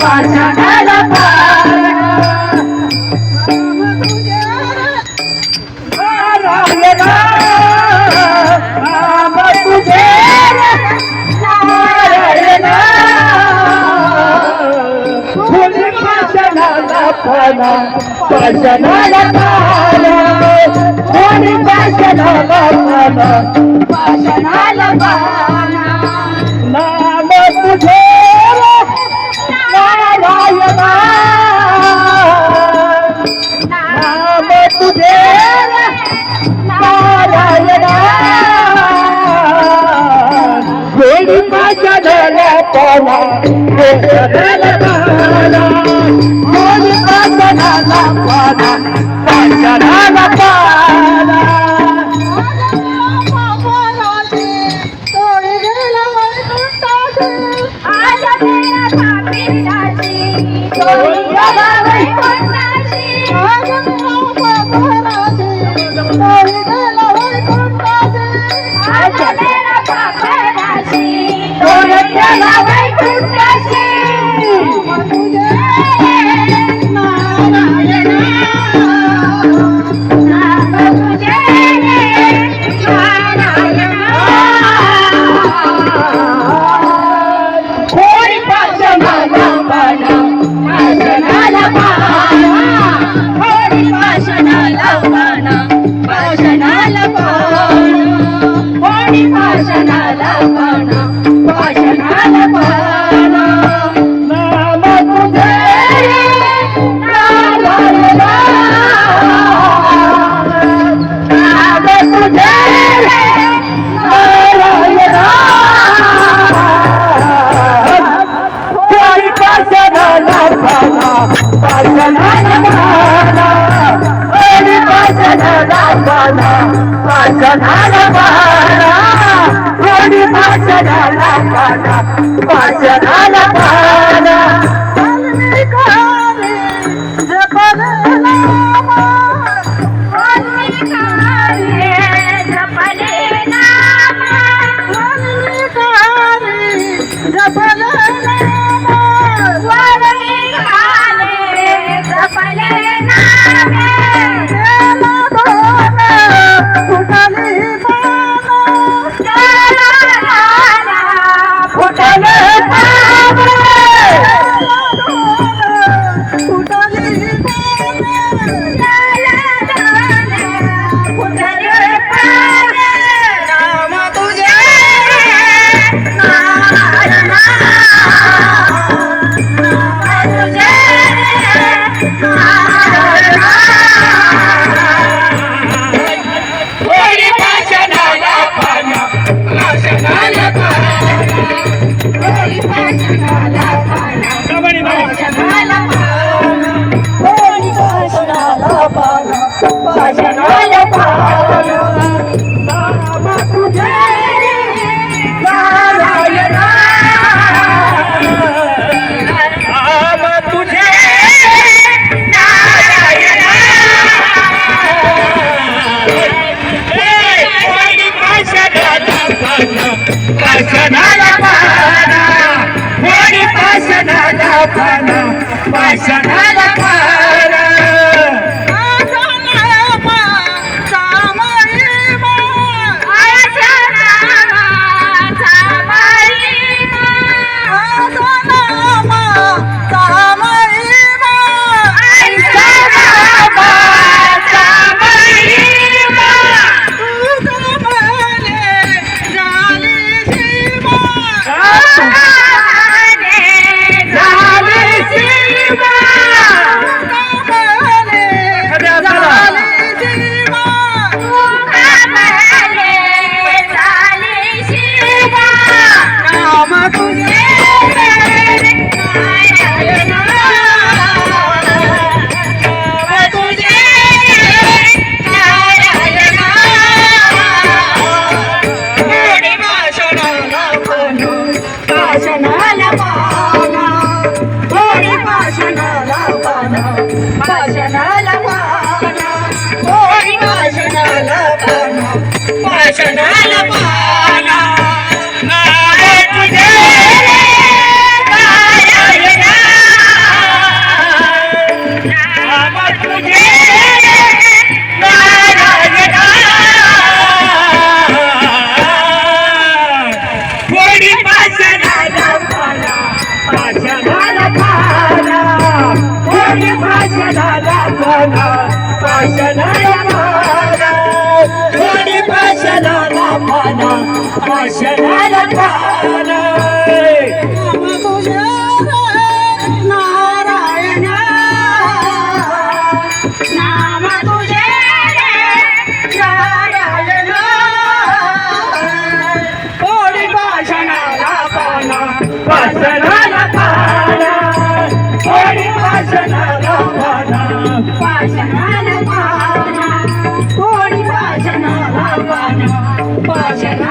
पाषाणाला पाना पाना पाषाणाला पाना कोणी पाषाणाला पाना पाषाणाला पाना नाम तुझे नारायणा. नाम तुझे नारायणा. कोणी पाषाणाला पाना पाषाणाला पाना भाषणाला पण कोणी भाषणाला पण झाला पाना पाषाणाला पाना कोणी झाला पाना पाषाणाला पाना फुटले कोणी Paisana, paisana. Panama. लागला पाषाणाला पाला कोणी पाषाणाला पाला पाषाणाला पाला 管啊，花钱啊。